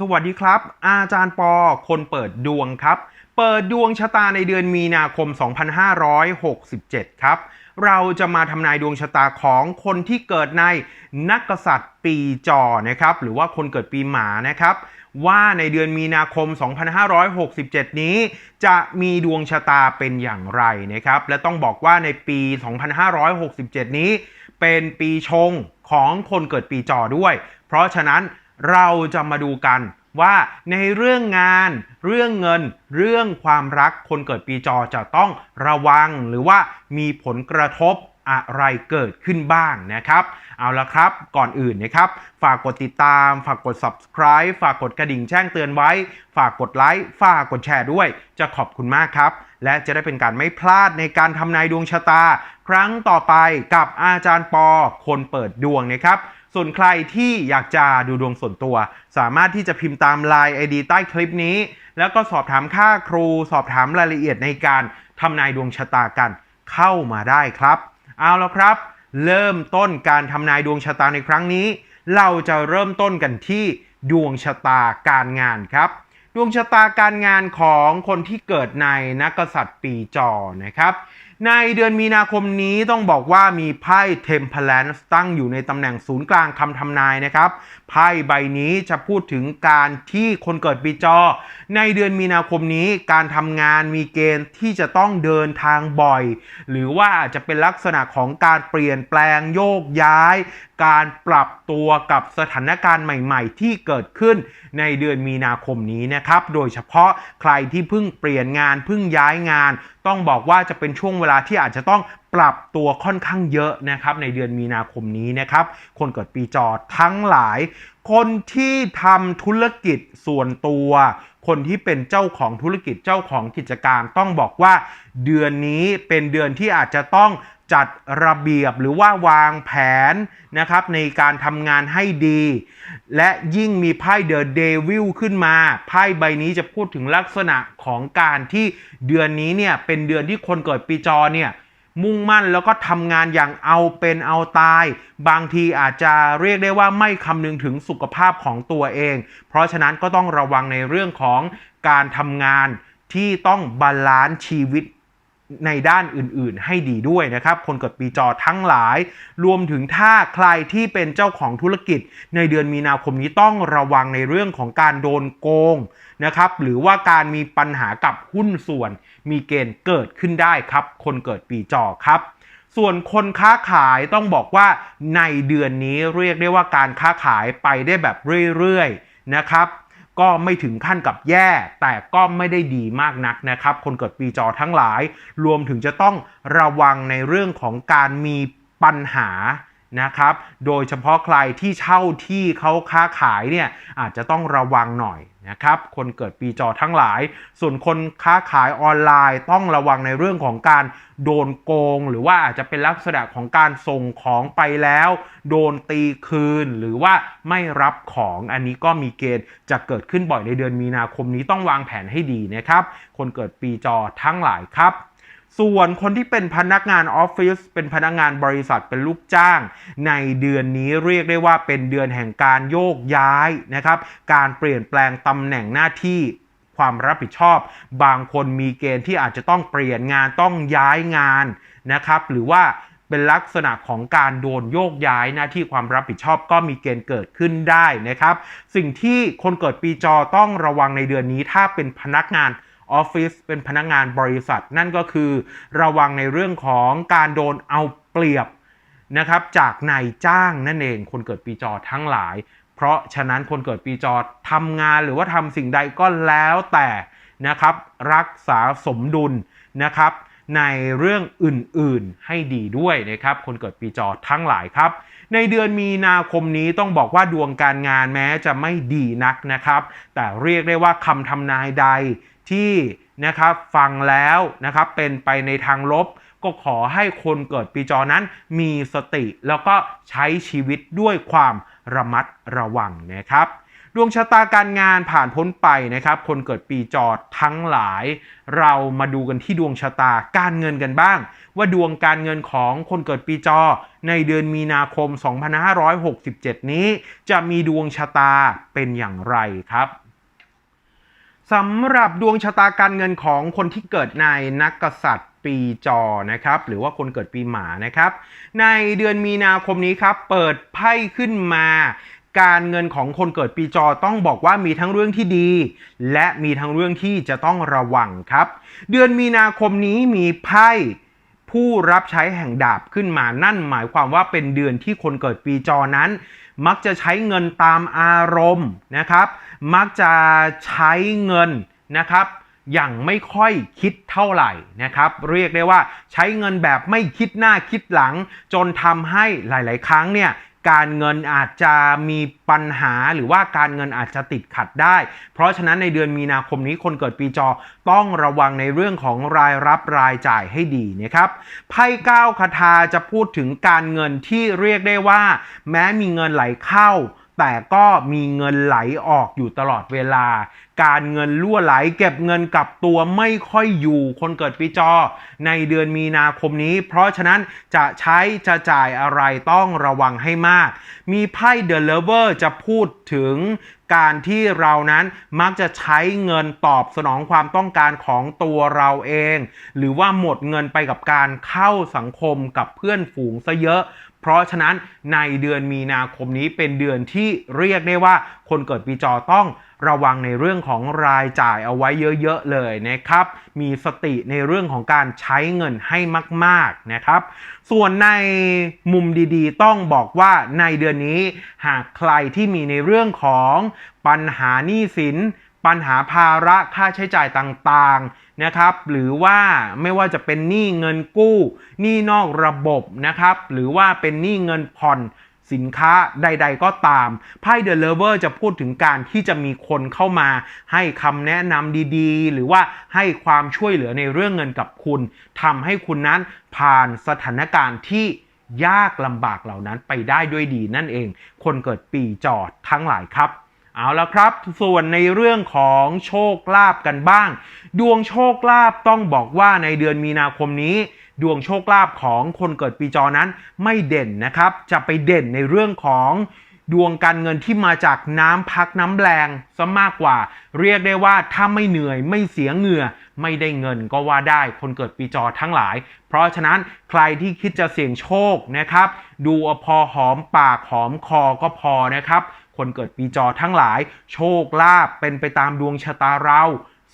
สวัสดีครับ อาจารย์ปอ คนเปิดดวงครับ เปิดดวงชะตาในเดือนมีนาคม 2567 ครับ เราจะมาทำนายดวงชะตาของคนที่เกิดในนักษัตริย์ปีจอนะครับ หรือว่าคนเกิดปีหมานะครับ ว่าในเดือนมีนาคม 2567 นี้ จะมีดวงชะตาเป็นอย่างไรนะครับ และต้องบอกว่าในปี 2567 นี้ เป็นปีชงของคนเกิดปีจอด้วย เพราะฉะนั้น เราจะมาดูกันว่าในเรื่องงาน เรื่องเงิน เรื่องความรักคนเกิดปีจอจะต้องระวังหรือว่ามีผลกระทบอะไรเกิดขึ้นบ้างนะครับ เอาละครับก่อนอื่นนะครับ ฝากกดติดตาม ฝากกด subscribe ฝากกดกระดิ่งแจ้งเตือนไว้ ฝากกดไลค์ฝากกดแชร์ด้วย จะขอบคุณมากครับ และจะได้เป็นการไม่พลาดในการทำนายดวงชะตา ครั้งต่อไปกับอาจารย์ปอคนเปิดดวงนะครับ ส่วนใครที่อยากจะดูดวงส่วนตัว สามารถที่จะพิมพ์ตาม Line ID ใต้คลิปนี้ แล้วก็สอบถามค่าครู สอบถามรายละเอียดในการทำนายดวงชะตากันเข้ามาได้ครับ เอาแล้วครับ เริ่มต้นการทำนายดวงชะตาในครั้งนี้ เราจะเริ่มต้นกันที่ดวงชะตาการงานครับ ดวงชะตาการงานของคนที่เกิดในนักกษัตริย์ปีจอนะครับ ในเดือนมีนาคมนี้ต้องบอกว่ามีไพ่เทมเพลนตั้งอยู่ในตำแหน่งศูนย์กลางคำทำนายนะครับ ไพ่ใบนี้จะพูดถึงการที่คนเกิดปีจอ ในเดือนมีนาคมนี้การทำงานมีเกณฑ์ที่จะต้องเดินทางบ่อย หรือว่าอาจจะเป็นลักษณะของการเปลี่ยนแปลงโยกย้าย การปรับตัวกับสถานการณ์ใหม่ๆ ที่เกิดขึ้นในเดือนมีนาคมนี้นะครับ โดยเฉพาะใครที่เพิ่งเปลี่ยนงานเพิ่งย้ายงาน ต้องบอกว่าจะเป็นช่วงเวลาที่อาจจะต้องปรับตัวค่อนข้างเยอะนะครับในเดือนมีนาคมนี้นะครับ คนเกิดปีจอทั้งหลาย คนที่ทำธุรกิจส่วนตัว คนที่เป็นเจ้าของธุรกิจเจ้าของกิจการ ต้องบอกว่าเดือนนี้เป็นเดือนที่อาจจะต้อง จัดระเบียบหรือว่าวางแผนนะครับในการทำงานให้ดี และยิ่งมีไพ่เดอะเดวิลขึ้นมา ไพ่ใบนี้จะพูดถึงลักษณะของการที่เดือนนี้เนี่ยเป็นเดือนที่คนเกิดปีจอเนี่ยมุ่งมั่นแล้วก็ทำงานอย่างเอาเป็นเอาตาย บางทีอาจจะเรียกได้ว่าไม่คำนึงถึงสุขภาพของตัวเอง เพราะฉะนั้นก็ต้องระวังในเรื่องของการทำงานที่ต้องบาลานซ์ชีวิต ในด้านอื่นๆ ให้ดีด้วยนะครับ คนเกิดปีจอทั้งหลาย รวมถึงถ้าใครที่เป็นเจ้าของธุรกิจ ในเดือนมีนาคมนี้ต้องระวังในเรื่องของการโดนโกงนะครับ หรือว่าการมีปัญหากับหุ้นส่วน มีเกณฑ์เกิดขึ้นได้ครับ คนเกิดปีจอครับส่วนคนค้าขายต้องบอกว่าในเดือนนี้เรียกได้ว่าการค้าขายไปได้แบบเรื่อยๆนะครับ ก็ไม่ถึงขั้นกับแย่ แต่ก็ไม่ได้ดีมากนักนะครับ คนเกิดปีจอทั้งหลาย รวมถึงจะต้องระวังในเรื่องของการมีปัญหานะครับ โดยเฉพาะใครที่เช่าที่เขาค้าขายเนี่ยอาจจะต้องระวังหน่อย นะครับคนเกิดปีจอทั้งหลาย ส่วนคนค้าขายออนไลน์ต้องระวังในเรื่องของการโดนโกง หรือว่าอาจจะเป็นลักษณะของการส่งของไปแล้ว โดนตีคืนหรือว่าไม่รับของอันนี้ก็มีเกณฑ์จะเกิดขึ้นบ่อยในเดือนมีนาคมนี้ต้องวางแผนให้ดีนะครับ คนเกิดปีจอทั้งหลายครับ ส่วนคนที่เป็นพนักงานออฟฟิศเป็นพนักงานบริษัทเป็นลูกจ้าง ในเดือนนี้เรียกได้ว่าเป็นเดือนแห่งการโยกย้ายนะครับ การเปลี่ยนแปลงตำแหน่งหน้าที่ความรับผิดชอบ บางคนมีเกณฑ์ที่อาจจะต้องเปลี่ยนงานต้องย้ายงานนะครับ หรือว่าเป็นลักษณะของการโดนโยกย้ายหน้าที่ความรับผิดชอบก็มีเกณฑ์เกิดขึ้นได้นะครับ สิ่งที่คนเกิดปีจอต้องระวังในเดือนนี้ถ้าเป็นพนักงาน ออฟฟิศเป็นพนักงานบริษัท นั่นก็คือระวังในเรื่องของการโดนเอาเปรียบนะครับจากนายจ้างนั่นเองคนเกิดปีจอทั้งหลาย เพราะฉะนั้นคนเกิดปีจอทำงานหรือว่าทำสิ่งใดก็แล้วแต่นะครับรักษาสมดุลนะครับในเรื่องอื่นๆให้ดีด้วยนะครับ คนเกิดปีจอทั้งหลายครับ ในเดือนมีนาคมนี้ต้องบอกว่าดวงการงานแม้จะไม่ดีนักนะครับ แต่เรียกได้ว่าคำทำนายใด ที่นะครับฟังแล้วนะครับเป็นไปในทางลบ ก็ขอให้คนเกิดปีจอนั้นมีสติแล้วก็ใช้ชีวิตด้วยความระมัดระวังนะครับดวงชะตาการงานผ่านพ้นไปนะครับ คนเกิดปีจอทั้งหลาย เรามาดูกันที่ดวงชะตาการเงินกันบ้าง ว่าดวงการเงินของคนเกิดปีจอ ในเดือนมีนาคม 2567 นี้ จะมีดวงชะตาเป็นอย่างไรครับ สำหรับดวงชะตาการเงินของคนที่เกิดในนักกษัตริย์ปีจอนะครับ หรือว่าคนเกิดปีหมานะครับ ในเดือนมีนาคมนี้ครับ เปิดไพ่ขึ้นมา การเงินของคนเกิดปีจอต้องบอกว่ามีทั้งเรื่องที่ดี และมีทั้งเรื่องที่จะต้องระวังครับ เดือนมีนาคมนี้มีไพ่ผู้รับใช้แห่งดาบขึ้นมานั่นหมายความว่าเป็นเดือนที่คนเกิดปีจอนั้น มักจะใช้เงินตามอารมณ์นะครับ มักจะใช้เงินนะครับอย่างไม่ค่อยคิดเท่าไหร่นะครับ เรียกได้ว่าใช้เงินแบบไม่คิดหน้าคิดหลัง จนทำให้หลาย ๆ ครั้งเนี่ย การเงินอาจจะมีปัญหาหรือว่าการเงินอาจจะติดขัดได้ เพราะฉะนั้นในเดือนมีนาคมนี้คนเกิดปีจอต้องระวังในเรื่องของรายรับรายจ่ายให้ดีนะครับไพ่เก้าคาถาจะพูดถึงการเงินที่เรียกได้ว่า แม้มีเงินไหลเข้า แต่ก็มีเงินไหลออกอยู่ตลอดเวลา การเงินล่วไหลเก็บเงินกับตัวไม่ค่อยอยู่คนเกิดปีจอ ในเดือนมีนาคมนี้ เพราะฉะนั้นจะใช้จะจ่ายอะไรต้องระวังให้มาก มีไพ่เดอะเลเวอร์จะพูดถึงการที่เรานั้นมักจะใช้เงินตอบสนองความต้องการของตัวเราเอง หรือว่าหมดเงินไปกับการเข้าสังคมกับเพื่อนฝูงซะเยอะ เพราะฉะนั้นในเดือนมีนาคมนี้เป็นเดือนที่เรียกได้ว่าคนเกิดปีจอต้อง ระวังในเรื่องของรายจ่ายเอาไว้เยอะๆเลยนะครับ มีสติในเรื่องของการใช้เงินให้มากๆนะครับ ส่วนในมุมดีๆ ต้องบอกว่าในเดือนนี้ หากใครที่มีในเรื่องของปัญหาหนี้สินปัญหาภาระค่าใช้จ่ายต่างๆนะครับ หรือว่าไม่ว่าจะเป็นหนี้เงินกู้หนี้นอกระบบนะครับ หรือว่าเป็นหนี้เงินผ่อน สินค้าใด ๆ ก็ตามไพ่เดอะเลเวอร์จะพูดถึงการที่จะมีคนเข้ามา ให้คำแนะนำดีๆ หรือว่าให้ความช่วยเหลือในเรื่องเงินกับคุณทำให้คุณนั้นผ่านสถานการณ์ที่ยากลำบากเหล่านั้นไปได้ด้วยดีนั่นเอง คนเกิดปีจอดทั้งหลายครับ เอาละครับ ส่วนในเรื่องของโชคลาภกันบ้าง ดวงโชคลาภต้องบอกว่าในเดือนมีนาคมนี้ ดวงโชคลาภของคนเกิดปีจอนั้นไม่เด่นนะครับ จะไปเด่นในเรื่องของดวงการเงินที่มาจากน้ำพักน้ำแรงซะมากกว่า เรียกได้ว่าถ้าไม่เหนื่อยไม่เสียเหงื่อ ไม่ได้เงินก็ว่าได้คนเกิดปีจอทั้งหลาย เพราะฉะนั้นใครที่คิดจะเสี่ยงโชคนะครับ ดูอพอหอมปากหอมคอก็พอนะครับ คนเกิดปีจอทั้งหลาย โชคลาภเป็นไปตามดวงชะตาเรา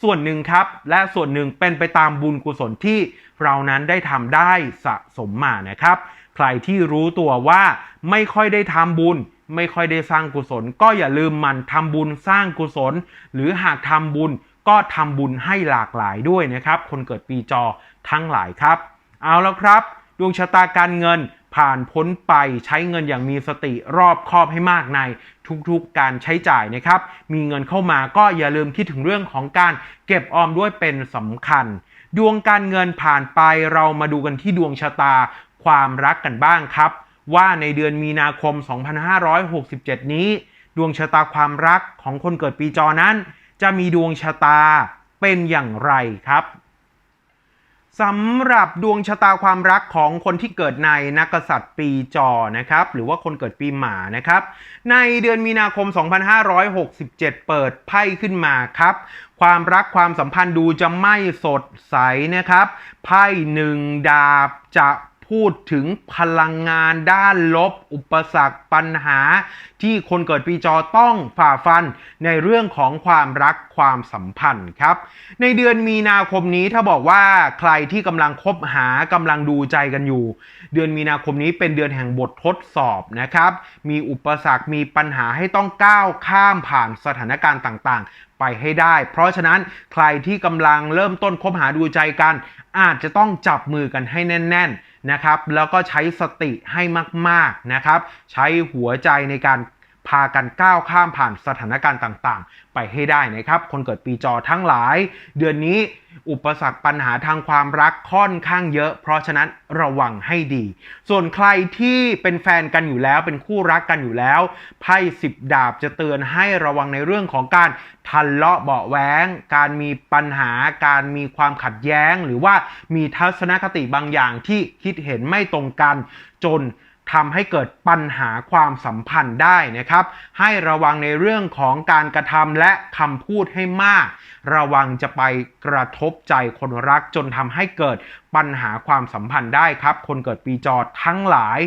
ส่วนหนึ่งครับ และส่วนหนึ่งเป็นไปตามบุญกุศลที่เรานั้นได้ทำได้สะสมมานะครับ ใครที่รู้ตัวว่าไม่ค่อยได้ทำบุญ ไม่ค่อยได้สร้างกุศล ก็อย่าลืมมันทำบุญสร้างกุศล หรือหากทำบุญก็ทำบุญให้หลากหลายด้วยนะครับ คนเกิดปีจอทั้งหลายครับ เอาแล้วครับ ดวงชะตาการเงิน ผ่านพ้นไปใช้เงินอย่างมีสติรอบคอบให้มากในทุกๆการใช้จ่ายนะครับ มีเงินเข้ามาก็อย่าลืมคิดถึงเรื่องของการเก็บออมด้วยเป็นสำคัญ ดวงการเงินผ่านไปเรามาดูกันที่ดวงชะตาความรักกันบ้างครับ ว่าในเดือนมีนาคม 2567 นี้ ดวงชะตาความรักของคนเกิดปีจอนั้น จะมีดวงชะตาเป็นอย่างไรครับ สำหรับดวงชะตาความรักของคนที่เกิดในนักษัตริย์ปีจอนะครับ หรือว่าคนเกิดปีหมานะครับ ในเดือนมีนาคม 2567 เปิดไพ่ขึ้นมาครับ ความรักความสัมพันธ์ดูจะไม่สดใสนะครับ ไพ่หนึ่งดาบจะ พูดถึงพลังงานด้านลบ อุปสรรคปัญหา ที่คนเกิดปีจอต้องฝ่าฟันในเรื่องของความรักความสัมพันธ์ครับ ในเดือนมีนาคมนี้ถ้าบอกว่าใครที่กำลังคบหากำลังดูใจกันอยู่ เดือนมีนาคมนี้เป็นเดือนแห่งบททดสอบนะครับ มีอุปสรรคมีปัญหาให้ต้องก้าวข้ามผ่านสถานการณ์ต่างๆ ไปให้ได้ เพราะฉะนั้นใครที่กำลังเริ่มต้นคบหาดูใจกัน อาจจะต้องจับมือกันให้แน่น ๆ นะครับ แล้วก็ใช้สติให้มากๆนะครับ ใช้หัวใจในการ พากันก้าวข้ามผ่านสถานการณ์ต่างๆ ไปให้ได้นะครับ คนเกิดปีจอทั้งหลาย เดือนนี้อุปสรรคปัญหาทางความรักค่อนข้างเยอะ เพราะฉะนั้นระวังให้ดี ส่วนใครที่เป็นแฟนกันอยู่แล้วเป็นคู่รักกันอยู่แล้วไพ่สิบดาบจะเตือนให้ระวังในเรื่องของการทะเลาะเบาะแว้งการมีปัญหา การมีความขัดแย้ง หรือว่ามีทัศนคติบางอย่างที่คิดเห็นไม่ตรงกันจน ทำให้เกิดปัญหาความสัมพันธ์ได้นะครับ ให้ระวังในเรื่องของการกระทำและคำพูดให้มาก ระวังจะไปกระทบใจคนรักจนทำให้เกิดปัญหาความสัมพันธ์ได้ครับ คนเกิดปีจอทั้งหลาย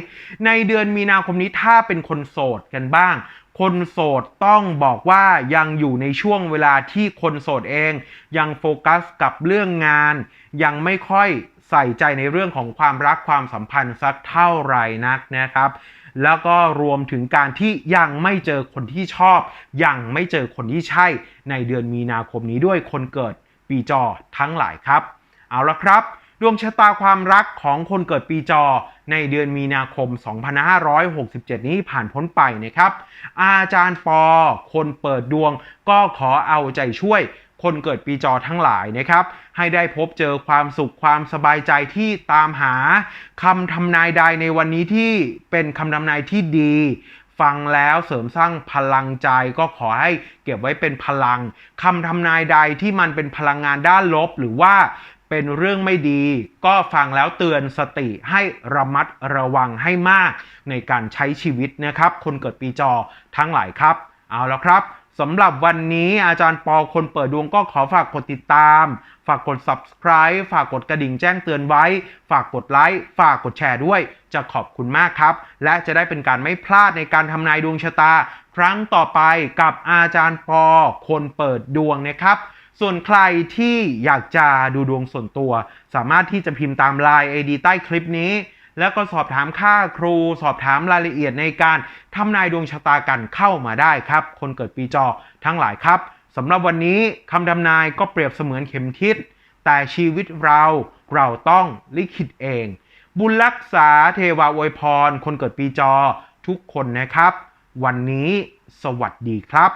ในเดือนมีนาคมนี้ถ้าเป็นคนโสดกันบ้างคนโสดต้องบอกว่ายังอยู่ในช่วงเวลาที่คนโสดเอง ยังโฟกัสกับเรื่องงาน ยังไม่ค่อย ใส่ใจในเรื่องของความรักความสัมพันธ์สักเท่าไหร่นักนะครับ แล้วก็รวมถึงการที่ยังไม่เจอคนที่ชอบ ยังไม่เจอคนที่ใช่ในเดือนมีนาคมนี้ด้วยคนเกิดปีจอทั้งหลายครับ เอาละครับดวงชะตาความรักของคนเกิดปีจอในเดือนมีนาคม 2567 นี้ผ่านพ้นไปนะครับ อาจารย์ปอ คนเปิดดวงก็ขอเอาใจช่วย คนเกิดปีจอทั้งหลายนะครับ ให้ได้พบเจอความสุขความสบายใจที่ตามหาคำทำนายใดในวันนี้ที่เป็นคำทำนายที่ดี ฟังแล้วเสริมสร้างพลังใจก็ขอให้เก็บไว้เป็นพลังคำทำนายใดที่มันเป็นพลังงานด้านลบ หรือว่าเป็นเรื่องไม่ดี ก็ฟังแล้วเตือนสติให้ระมัดระวังให้มากในการใช้ชีวิตนะครับ คนเกิดปีจอทั้งหลายครับ เอาละครับ สำหรับวันนี้อาจารย์ปอคนเปิดดวงก็ขอฝากกดติดตาม ฝากกด subscribe ฝากกดกระดิ่งแจ้งเตือนไว้ ฝากกดไลค์ ฝากกดแชร์ด้วย จะขอบคุณมากครับ และจะได้เป็นการไม่พลาดในการทำนายดวงชะตา ครั้งต่อไปกับอาจารย์ปอคนเปิดดวงนะครับ ส่วนใครที่อยากจะดูดวงส่วนตัว สามารถที่จะพิมพ์ตาม Line ID ใต้คลิปนี้ แล้วก็สอบถามค่าครู สอบถามรายละเอียดในการทำนายดวงชะตากันเข้ามาได้ครับ คนเกิดปีจอทั้งหลายครับสำหรับวันนี้คำทำนายก็เปรียบเสมือนเข็มทิศแต่ชีวิตเราเราต้องลิขิตเอง บุญรักษาเทวาอวยพร คนเกิดปีจอทุกคนนะครับ วันนี้สวัสดีครับ